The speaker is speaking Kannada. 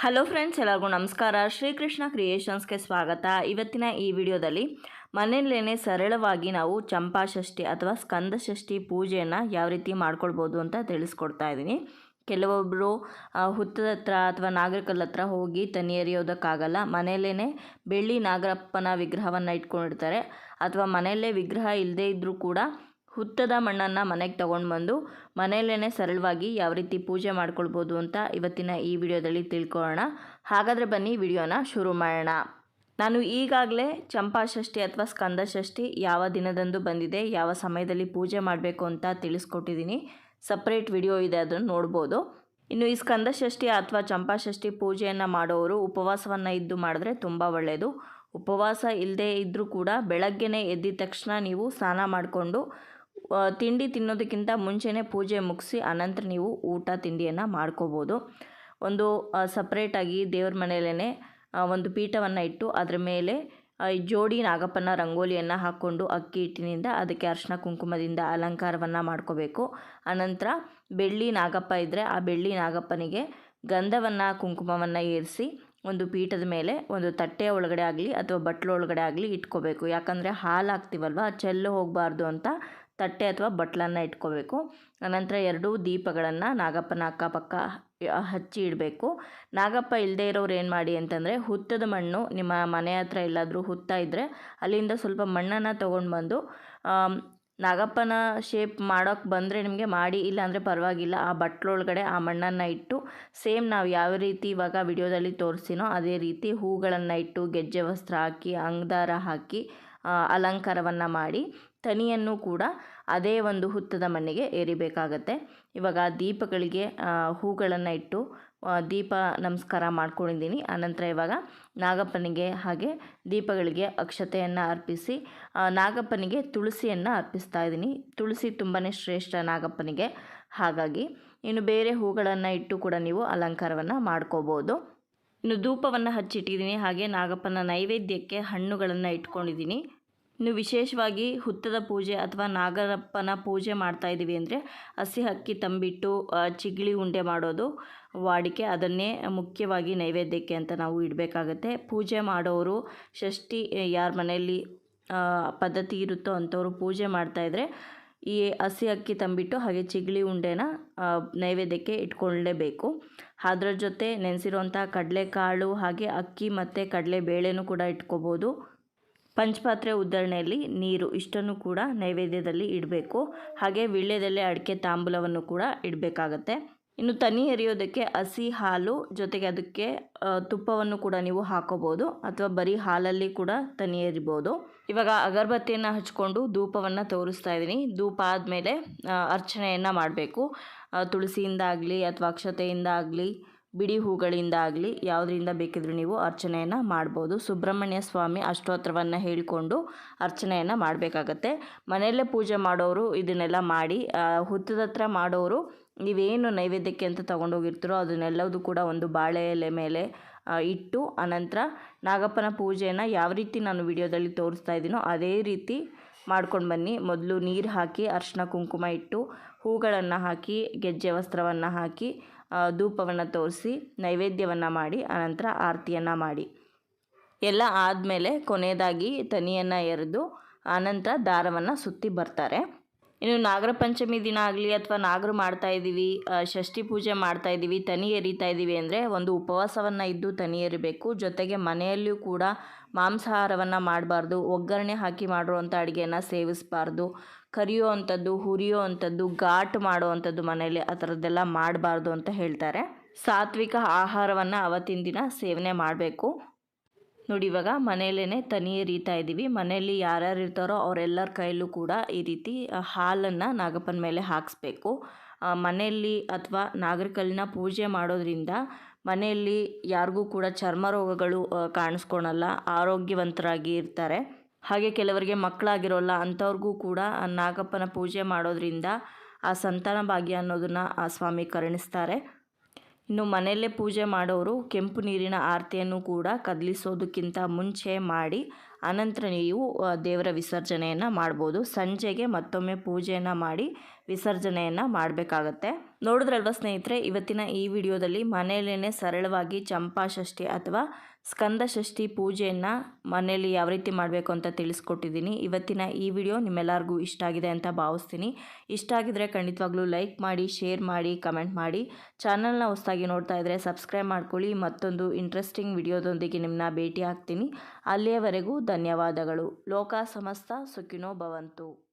ಹಲೋ ಫ್ರೆಂಡ್ಸ್, ಎಲ್ಲರಿಗೂ ನಮಸ್ಕಾರ. ಶ್ರೀಕೃಷ್ಣ ಕ್ರಿಯೇಷನ್ಸ್ಗೆ ಸ್ವಾಗತ. ಇವತ್ತಿನ ಈ ವಿಡಿಯೋದಲ್ಲಿ ಮನೆಯಲ್ಲೇ ಸರಳವಾಗಿ ನಾವು ಚಂಪಾಷಷ್ಠಿ ಅಥವಾ ಸ್ಕಂದಷಷ್ಠಿ ಪೂಜೆಯನ್ನು ಯಾವ ರೀತಿ ಮಾಡ್ಕೊಳ್ಬೋದು ಅಂತ ತಿಳಿಸ್ಕೊಡ್ತಾ ಇದ್ದೀನಿ. ಕೆಲವೊಬ್ಬರು ಹುತ್ತದ ಹತ್ರ ಅಥವಾ ನಾಗರಿಕಲ್ ಹತ್ರ ಹೋಗಿ ತನಿ ಎರೆಯೋದಕ್ಕಾಗಲ್ಲ ಮನೆಯಲ್ಲೇ ಬೆಳ್ಳಿ ನಾಗರಪ್ಪನ ವಿಗ್ರಹವನ್ನು ಇಟ್ಕೊಂಡಿರ್ತಾರೆ. ಅಥವಾ ಮನೆಯಲ್ಲೇ ವಿಗ್ರಹ ಇಲ್ಲದೇ ಇದ್ದರೂ ಕೂಡ ಹುತ್ತದ ಮಣ್ಣನ್ನು ಮನೆಗೆ ತೊಗೊಂಡು ಬಂದು ಮನೆಯಲ್ಲೇ ಸರಳವಾಗಿ ಯಾವ ರೀತಿ ಪೂಜೆ ಮಾಡ್ಕೊಳ್ಬೋದು ಅಂತ ಇವತ್ತಿನ ಈ ವಿಡಿಯೋದಲ್ಲಿ ತಿಳ್ಕೊಳ್ಳೋಣ. ಹಾಗಾದರೆ ಬನ್ನಿ ವಿಡಿಯೋನ ಶುರು ಮಾಡೋಣ. ನಾನು ಈಗಾಗಲೇ ಚಂಪಾಷಷ್ಠಿ ಅಥವಾ ಸ್ಕಂದಷಷ್ಠಿ ಯಾವ ದಿನದಂದು ಬಂದಿದೆ, ಯಾವ ಸಮಯದಲ್ಲಿ ಪೂಜೆ ಮಾಡಬೇಕು ಅಂತ ತಿಳಿಸ್ಕೊಟ್ಟಿದ್ದೀನಿ. ಸಪ್ರೇಟ್ ವಿಡಿಯೋ ಇದೆ, ಅದನ್ನು ನೋಡ್ಬೋದು. ಇನ್ನು ಈ ಸ್ಕಂದಷಷ್ಠಿ ಅಥವಾ ಚಂಪಾಷಷ್ಠಿ ಪೂಜೆಯನ್ನು ಮಾಡೋರು ಉಪವಾಸವನ್ನು ಇದ್ದು ಮಾಡಿದ್ರೆ ತುಂಬ ಒಳ್ಳೆಯದು ಉಪವಾಸ ಇಲ್ಲದೇ ಇದ್ದರೂ ಕೂಡ ಬೆಳಗ್ಗೆನೇ ಎದ್ದಿದ ತಕ್ಷಣ ನೀವು ಸ್ನಾನ ಮಾಡಿಕೊಂಡು ತಿಂಡಿ ತಿನ್ನೋದಕ್ಕಿಂತ ಮುಂಚೆನೇ ಪೂಜೆ ಮುಗಿಸಿ ಅನಂತರ ನೀವು ಊಟ ತಿಂಡಿಯನ್ನು ಮಾಡ್ಕೋಬೋದು. ಒಂದು ಸಪ್ರೇಟಾಗಿ ದೇವ್ರ ಮನೆಯಲ್ಲೇ ಒಂದು ಪೀಠವನ್ನು ಇಟ್ಟು ಅದರ ಮೇಲೆ ಜೋಡಿ ನಾಗಪ್ಪನ ರಂಗೋಲಿಯನ್ನು ಹಾಕ್ಕೊಂಡು ಅಕ್ಕಿ ಹಿಟ್ಟಿನಿಂದ ಅದಕ್ಕೆ ಅರ್ಶಿನ ಕುಂಕುಮದಿಂದ ಅಲಂಕಾರವನ್ನು ಮಾಡ್ಕೋಬೇಕು. ಅನಂತರ ಬೆಳ್ಳಿ ನಾಗಪ್ಪ ಇದ್ದರೆ ಆ ಬೆಳ್ಳಿ ನಾಗಪ್ಪನಿಗೆ ಗಂಧವನ್ನು, ಕುಂಕುಮವನ್ನು ಏರಿಸಿ ಒಂದು ಪೀಠದ ಮೇಲೆ ಒಂದು ತಟ್ಟೆಯ ಒಳಗಡೆ ಆಗಲಿ ಅಥವಾ ಬಟ್ಲು ಒಳಗಡೆ ಆಗಲಿ ಇಟ್ಕೋಬೇಕು. ಯಾಕಂದರೆ ಹಾಲು ಹಾಕ್ತೀವಲ್ವ, ಚೆಲ್ಲು ಹೋಗಬಾರ್ದು ಅಂತ ತಟ್ಟೆ ಅಥವಾ ಬಟ್ಲನ್ನು ಇಟ್ಕೋಬೇಕು. ಆನಂತರ ಎರಡೂ ದೀಪಗಳನ್ನು ನಾಗಪ್ಪನ ಅಕ್ಕಪಕ್ಕ ಹಚ್ಚಿ ಇಡಬೇಕು. ನಾಗಪ್ಪ ಇಲ್ಲದೆ ಇರೋರು ಏನು ಮಾಡಿ ಅಂತಂದರೆ ಹುತ್ತದ ಮಣ್ಣು, ನಿಮ್ಮ ಮನೆ ಹತ್ರ ಎಲ್ಲಾದರೂ ಹುತ್ತ ಇದ್ದರೆ ಅಲ್ಲಿಂದ ಸ್ವಲ್ಪ ಮಣ್ಣನ್ನು ತೊಗೊಂಡು ಬಂದು ನಾಗಪ್ಪನ ಶೇಪ್ ಮಾಡೋಕ್ಕೆ ಬಂದರೆ ನಿಮಗೆ ಮಾಡಿ, ಇಲ್ಲಾಂದರೆ ಪರವಾಗಿಲ್ಲ. ಆ ಬಟ್ಲೊಳಗಡೆ ಆ ಮಣ್ಣನ್ನು ಇಟ್ಟು, ಸೇಮ್ ನಾವು ಯಾವ ರೀತಿ ಇವಾಗ ವಿಡಿಯೋದಲ್ಲಿ ತೋರಿಸಿನೋ ಅದೇ ರೀತಿ ಹೂಗಳನ್ನು ಇಟ್ಟು, ಗೆಜ್ಜೆ ವಸ್ತ್ರ ಹಾಕಿ, ಅಂಗದಾರ ಹಾಕಿ ಅಲಂಕಾರವನ್ನು ಮಾಡಿ ತನಿಯನ್ನು ಕೂಡ ಅದೇ ಒಂದು ಹುತ್ತದ ಮಣ್ಣಿಗೆ ಏರಿಬೇಕಾಗತ್ತೆ. ಇವಾಗ ದೀಪಗಳಿಗೆ ಹೂಗಳನ್ನು ಇಟ್ಟು ದೀಪ ನಮಸ್ಕಾರ ಮಾಡ್ಕೊಂಡಿದ್ದೀನಿ. ಆನಂತರ ಇವಾಗ ನಾಗಪ್ಪನಿಗೆ ಹಾಗೆ ದೀಪಗಳಿಗೆ ಅಕ್ಷತೆಯನ್ನು ಅರ್ಪಿಸಿ ನಾಗಪ್ಪನಿಗೆ ತುಳಸಿಯನ್ನು ಅರ್ಪಿಸ್ತಾ ಇದ್ದೀನಿ. ತುಳಸಿ ತುಂಬಾ ಶ್ರೇಷ್ಠ ನಾಗಪ್ಪನಿಗೆ. ಹಾಗಾಗಿ ಇನ್ನು ಬೇರೆ ಹೂಗಳನ್ನು ಇಟ್ಟು ಕೂಡ ನೀವು ಅಲಂಕಾರವನ್ನು ಮಾಡ್ಕೋಬೋದು. ಇನ್ನು ಧೂಪವನ್ನು ಹಚ್ಚಿಟ್ಟಿದ್ದೀನಿ. ಹಾಗೆ ನಾಗಪ್ಪನ ನೈವೇದ್ಯಕ್ಕೆ ಹಣ್ಣುಗಳನ್ನು ಇಟ್ಕೊಂಡಿದ್ದೀನಿ. ಇನ್ನು ವಿಶೇಷವಾಗಿ ಹುತ್ತದ ಪೂಜೆ ಅಥವಾ ನಾಗರಪ್ಪನ ಪೂಜೆ ಮಾಡ್ತಾ ಇದ್ದೀವಿ ಅಂದರೆ ಹಸಿ ಅಕ್ಕಿ ತಂಬಿಟ್ಟು ಚಿಗ್ಳಿ ಉಂಡೆ ಮಾಡೋದು, ವಾಡಿಕೆ ಅದನ್ನೇ ಮುಖ್ಯವಾಗಿ ನೈವೇದ್ಯಕ್ಕೆ ಅಂತ ನಾವು ಇಡಬೇಕಾಗತ್ತೆ. ಪೂಜೆ ಮಾಡೋರು, ಷಷ್ಠಿ ಯಾರ ಮನೆಯಲ್ಲಿ ಪದ್ಧತಿ ಇರುತ್ತೋ ಅಂಥವ್ರು ಪೂಜೆ ಮಾಡ್ತಾಯಿದ್ರೆ ಈ ಹಸಿ ಅಕ್ಕಿ ತಂಬಿಟ್ಟು ಹಾಗೆ ಚಿಗಳಿ ಉಂಡೆನ ನೈವೇದ್ಯಕ್ಕೆ ಇಟ್ಕೊಳ್ಳೇಬೇಕು. ಅದರ ಜೊತೆ ನೆನೆಸಿರೋಂಥ ಕಡಲೆಕಾಳು ಹಾಗೆ ಅಕ್ಕಿ ಮತ್ತು ಕಡಲೆ ಬೇಳೆನೂ ಕೂಡ ಇಟ್ಕೋಬೋದು. ಪಂಚಪಾತ್ರೆ ಉದ್ದರಣೆಯಲ್ಲಿ ನೀರು ಇಷ್ಟನ್ನು ಕೂಡ ನೈವೇದ್ಯದಲ್ಲಿ ಇಡಬೇಕು. ಹಾಗೆ ವೀಳ್ಯದೆಲೆ ಅಡಿಕೆ ತಾಂಬೂಲವನ್ನು ಕೂಡ ಇಡಬೇಕಾಗತ್ತೆ. ಇನ್ನು ತನಿ ಎರೆಯೋದಕ್ಕೆ ಹಸಿ ಹಾಲು, ಜೊತೆಗೆ ಅದಕ್ಕೆ ತುಪ್ಪವನ್ನು ಕೂಡ ನೀವು ಹಾಕೋಬೋದು ಅಥವಾ ಬರೀ ಹಾಲಲ್ಲಿ ಕೂಡ ತನಿ ಎರಿಬೋದು. ಇವಾಗ ಅಗರಬತ್ತಿಯನ್ನು ಹಚ್ಕೊಂಡು ಧೂಪವನ್ನು ತೋರಿಸ್ತಾ ಇದ್ದೀನಿ. ಧೂಪ ಆದಮೇಲೆ ಅರ್ಚನೆಯನ್ನು ಮಾಡಬೇಕು. ತುಳಸಿಯಿಂದ ಆಗಲಿ ಅಥವಾ ಅಕ್ಷತೆಯಿಂದ ಆಗಲಿ ಬಿಡಿ ಹೂಗಳಿಂದಾಗಲಿ ಯಾವುದರಿಂದ ಬೇಕಿದ್ರೂ ನೀವು ಅರ್ಚನೆಯನ್ನು ಮಾಡ್ಬೋದು. ಸುಬ್ರಹ್ಮಣ್ಯ ಸ್ವಾಮಿ ಅಷ್ಟೋತ್ತರವನ್ನು ಹೇಳಿಕೊಂಡು ಅರ್ಚನೆಯನ್ನು ಮಾಡಬೇಕಾಗತ್ತೆ. ಮನೆಯಲ್ಲೇ ಪೂಜೆ ಮಾಡೋರು ಇದನ್ನೆಲ್ಲ ಮಾಡಿ ಹುತ್ತದ ಹತ್ರ ಮಾಡೋರು ನೀವೇನು ನೈವೇದ್ಯಕ್ಕೆ ಅಂತ ತೊಗೊಂಡೋಗಿರ್ತೀರೋ ಅದನ್ನೆಲ್ಲದೂ ಕೂಡ ಒಂದು ಬಾಳೆ ಎಲೆ ಮೇಲೆ ಇಟ್ಟು ಅನಂತರ ನಾಗಪ್ಪನ ಪೂಜೆಯನ್ನು ಯಾವ ರೀತಿ ನಾನು ವಿಡಿಯೋದಲ್ಲಿ ತೋರಿಸ್ತಾ ಇದ್ದೀನೋ ಅದೇ ರೀತಿ ಮಾಡ್ಕೊಂಡು ಬನ್ನಿ. ಮೊದಲು ನೀರು ಹಾಕಿ ಅರ್ಶಿನ ಕುಂಕುಮ ಇಟ್ಟು ಹೂಗಳನ್ನು ಹಾಕಿ, ಗೆಜ್ಜೆ ವಸ್ತ್ರವನ್ನು ಹಾಕಿ ಧೂಪವನ್ನು ತೋರಿಸಿ, ನೈವೇದ್ಯವನ್ನು ಮಾಡಿ ಆನಂತರ ಆರತಿಯನ್ನು ಮಾಡಿ. ಎಲ್ಲ ಆದಮೇಲೆ ಕೊನೆಯದಾಗಿ ತನಿಯನ್ನು ಎರೆದು ಆನಂತರ ದಾರವನ್ನು ಸುತ್ತಿ ಬರ್ತಾರೆ. ಇನ್ನು ನಾಗರ ಪಂಚಮಿ ದಿನ ಆಗಲಿ ಅಥವಾ ನಾಗರು ಮಾಡ್ತಾ ಇದ್ದೀವಿ ಷಷ್ಠಿ ಪೂಜೆ ಮಾಡ್ತಾ ಇದ್ದೀವಿ ತನಿ ಎರಿತಾ ಇದ್ದೀವಿ ಅಂದರೆ ಒಂದು ಉಪವಾಸವನ್ನು ಇದ್ದು ತನಿ ಎರಿಬೇಕು. ಜೊತೆಗೆ ಮನೆಯಲ್ಲಿಯೂ ಕೂಡ ಮಾಂಸಾಹಾರವನ್ನು ಮಾಡಬಾರ್ದು, ಒಗ್ಗರಣೆ ಹಾಕಿ ಮಾಡಿರುವಂಥ ಅಡುಗೆಯನ್ನು ಸೇವಿಸಬಾರ್ದು. ಕರಿಯೋ ಅಂಥದ್ದು ಹುರಿಯೋ ಅಂಥದ್ದು ಘಾಟ್ ಮಾಡೋ ಅಂಥದ್ದು ಮನೆಯಲ್ಲಿ ಆ ಥರದ್ದೆಲ್ಲ ಮಾಡಬಾರ್ದು ಅಂತ ಹೇಳ್ತಾರೆ. ಸಾತ್ವಿಕ ಆಹಾರವನ್ನು ಅವತ್ತಿನ ದಿನ ಸೇವನೆ ಮಾಡಬೇಕು. ನೋಡಿ, ಇವಾಗ ಮನೆಯಲ್ಲೇ ತನಿ ಎರಿತಾ ಇದ್ದೀವಿ. ಮನೆಯಲ್ಲಿ ಯಾರ್ಯಾರು ಇರ್ತಾರೋ ಅವರೆಲ್ಲರ ಕೈಯಲ್ಲೂ ಕೂಡ ಈ ರೀತಿ ಹಾಲನ್ನು ನಾಗಪ್ಪನ ಮೇಲೆ ಹಾಕಿಸ್ಬೇಕು. ಮನೆಯಲ್ಲಿ ಅಥವಾ ನಾಗರಿಕಲ್ಲಿನ ಪೂಜೆ ಮಾಡೋದ್ರಿಂದ ಮನೆಯಲ್ಲಿ ಯಾರಿಗೂ ಕೂಡ ಚರ್ಮ ರೋಗಗಳು ಕಾಣಿಸ್ಕೊಳಲ್ಲ. ಆರೋಗ್ಯವಂತರಾಗಿ ಇರ್ತಾರೆ. ಹಾಗೆ ಕೆಲವರಿಗೆ ಮಕ್ಕಳಾಗಿರೋಲ್ಲ, ಅಂಥವ್ರಿಗೂ ಕೂಡ ನಾಗಪ್ಪನ ಪೂಜೆ ಮಾಡೋದ್ರಿಂದ ಆ ಸಂತಾನ ಭಾಗ್ಯ ಅನ್ನೋದನ್ನು ಆ ಸ್ವಾಮಿ ಕರುಣಿಸ್ತಾರೆ. ಇನ್ನು ಮನೆಯಲ್ಲೇ ಪೂಜೆ ಮಾಡೋರು ಕೆಂಪು ನೀರಿನ ಆರತಿಯನ್ನು ಕೂಡ ಕದಲಿಸೋದಕ್ಕಿಂತ ಮುಂಚೆ ಮಾಡಿ, ಅನಂತರ ನೀವು ದೇವರ ವಿಸರ್ಜನೆಯನ್ನು ಮಾಡ್ಬೋದು. ಸಂಜೆಗೆ ಮತ್ತೊಮ್ಮೆ ಪೂಜೆಯನ್ನು ಮಾಡಿ ವಿಸರ್ಜನೆಯನ್ನು ಮಾಡಬೇಕಾಗತ್ತೆ. ನೋಡಿದ್ರಲ್ವ ಸ್ನೇಹಿತರೆ, ಇವತ್ತಿನ ಈ ವಿಡಿಯೋದಲ್ಲಿ ಮನೆಯಲ್ಲೇ ಸರಳವಾಗಿ ಚಂಪಾಷಷ್ಠಿ ಅಥವಾ ಸ್ಕಂದ ಷಷ್ಠಿ ಪೂಜೆಯನ್ನು ಮನೆಯಲ್ಲಿ ಯಾವ ರೀತಿ ಮಾಡಬೇಕು ಅಂತ ತಿಳಿಸ್ಕೊಟ್ಟಿದ್ದೀನಿ. ಇವತ್ತಿನ ಈ ವಿಡಿಯೋ ನಿಮ್ಮೆಲ್ಲರಿಗೂ ಇಷ್ಟ ಆಗಿದೆ ಅಂತ ಭಾವಿಸ್ತೀನಿ. ಇಷ್ಟ ಆಗಿದ್ರೆ ಖಂಡಿತವಾಗ್ಲೂ ಲೈಕ್ ಮಾಡಿ, ಶೇರ್ ಮಾಡಿ, ಕಮೆಂಟ್ ಮಾಡಿ. ಚಾನಲ್ನ ಹೊಸದಾಗಿ ನೋಡ್ತಾ ಇದ್ದರೆ ಸಬ್ಸ್ಕ್ರೈಬ್ ಮಾಡ್ಕೊಳ್ಳಿ. ಮತ್ತೊಂದು ಇಂಟ್ರೆಸ್ಟಿಂಗ್ ವಿಡಿಯೋದೊಂದಿಗೆ ನಿಮ್ಮನ್ನ ಭೇಟಿ ಆಗ್ತೀನಿ. ಅಲ್ಲಿಯವರೆಗೂ ಧನ್ಯವಾದಗಳು. ಲೋಕ ಸಮಸ್ತ ಸುಖಿನೋ ಭವಂತು.